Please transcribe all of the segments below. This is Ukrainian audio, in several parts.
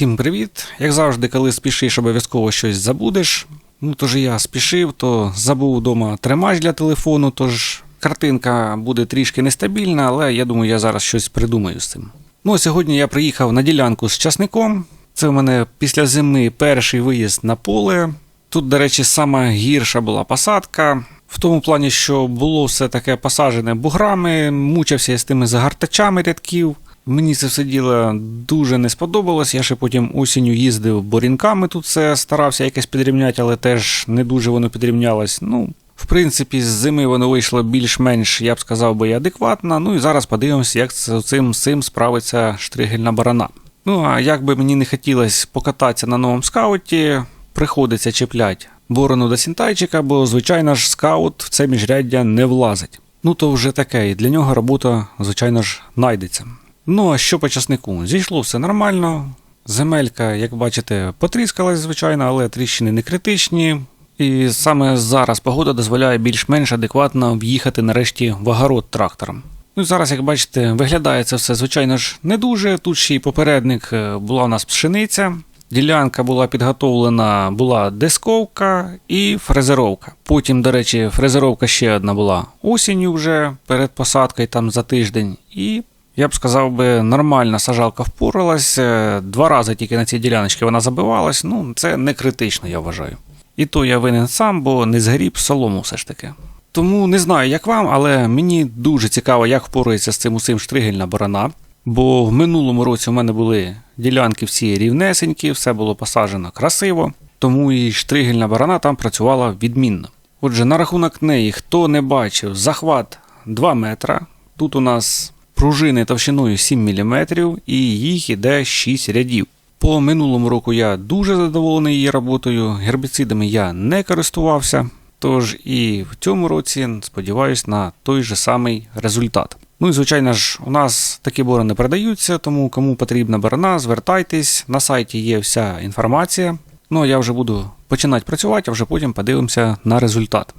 Всім привіт! Як завжди, коли спішиш, обов'язково щось забудеш. Ну тож я спішив, то забув вдома тримач для телефону, тож картинка буде трішки нестабільна, але я думаю, я зараз щось придумаю з цим. Ну сьогодні я приїхав на ділянку з часником. Це в мене після зими перший виїзд на поле. Тут, до речі, сама гірша була посадка. В тому плані, що було все таке посаджене буграми, мучився я з тими загартачами рядків. Мені це все діло дуже не сподобалось. Я ще потім осінню їздив борінками тут все старався якось підрівняти, але теж не дуже воно підрівнялось. Ну, в принципі, з зими воно вийшло більш-менш, я б сказав би, адекватно. Ну і зараз подивимося, як з цим, цим справиться штригельна барана. Ну а як би мені не хотілося покататися на новому скауті, приходиться чіплять борону до сінтайчика, бо, звичайно ж, скаут в це міжряддя не влазить. Ну то вже таке, і для нього робота, звичайно ж, знайдеться. Ну а що по часнику? Зійшло все нормально. Земелька, як бачите, потріскалась, звичайно, але тріщини не критичні. І саме зараз погода дозволяє більш-менш адекватно в'їхати нарешті в огород трактором. Ну і зараз, як бачите, виглядає це все, звичайно ж, не дуже. Тут ще й попередник е, була у нас пшениця. Ділянка була підготовлена, була дисковка і фрезеровка. Потім, до речі, фрезеровка ще одна була осінню вже перед посадкою там за тиждень. І я б сказав би, нормальна сажалка впоралась. Два рази тільки на цій діляночці вона забивалась. Ну, це не критично, я вважаю. І то я винен сам, бо не згріб солому все ж таки. Тому не знаю, як вам, але мені дуже цікаво, як впорається з цим усім штригельна барана. Бо в минулому році у мене були ділянки всі рівнесенькі, все було посаджено красиво, тому і штригельна барана там працювала відмінно. Отже, на рахунок неї, хто не бачив, захват 2 метра. Тут у нас пружини товщиною 7 мм і їх іде 6 рядів. По минулому року я дуже задоволений її роботою, гербіцидами я не користувався, тож і в цьому році сподіваюся на той же самий результат. Ну і звичайно ж, у нас такі борони продаються, тому кому потрібна борона, звертайтесь. На сайті є вся інформація. Ну а я вже буду починати працювати, а вже потім подивимося на результат.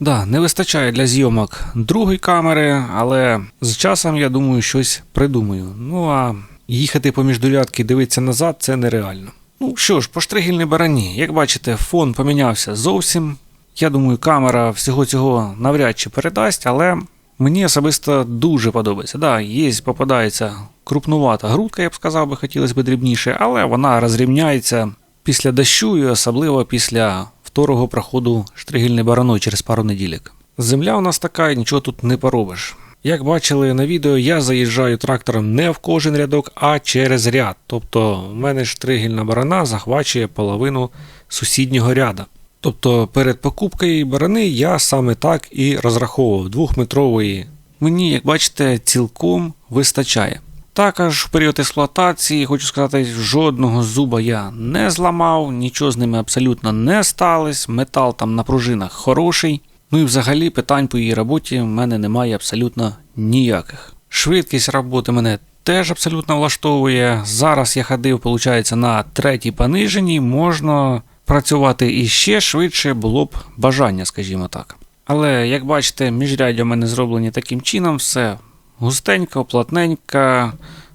Да, не вистачає для зйомок другої камери, але з часом я думаю, щось придумаю. Ну а їхати поміж дулятки і дивитися назад це нереально. Ну що ж, по штригельній барані, як бачите, фон помінявся зовсім. Я думаю, камера всього цього навряд чи передасть, але мені особисто дуже подобається. Да, є, попадається крупнувата грудка, я б сказав би, хотілося б дрібніше, але вона розрівняється після дощу і особливо після второго проходу штригельної бараною через пару неділік. Земля у нас така, і нічого тут не поробиш. Як бачили на відео, я заїжджаю трактором не в кожен рядок, а через ряд. Тобто в мене штригельна барана захвачує половину сусіднього ряда. Тобто перед покупкою барани я саме так і розраховував двохметрової. Мені, як бачите, цілком вистачає. Також в період експлуатації, хочу сказати, жодного зуба я не зламав, нічого з ними абсолютно не сталося. Метал там на пружинах хороший. Ну і взагалі питань по її роботі в мене немає абсолютно ніяких. Швидкість роботи мене теж абсолютно влаштовує. Зараз я ходив, виходить, на третій пониженій, можна працювати і ще швидше було б бажання, скажімо так. Але як бачите, міжряддя в мене зроблені таким чином, все густенько, плотненько.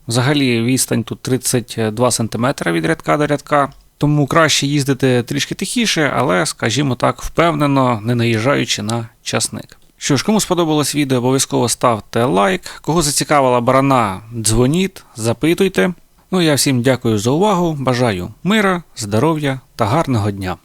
Взагалі відстань тут 32 см від рядка до рядка. Тому краще їздити трішки тихіше, але, скажімо так, впевнено, не наїжджаючи на часник. Що ж, кому сподобалось відео, обов'язково ставте лайк. Кого зацікавила барана, дзвоніть, запитуйте. Ну я всім дякую за увагу, бажаю мира, здоров'я та гарного дня.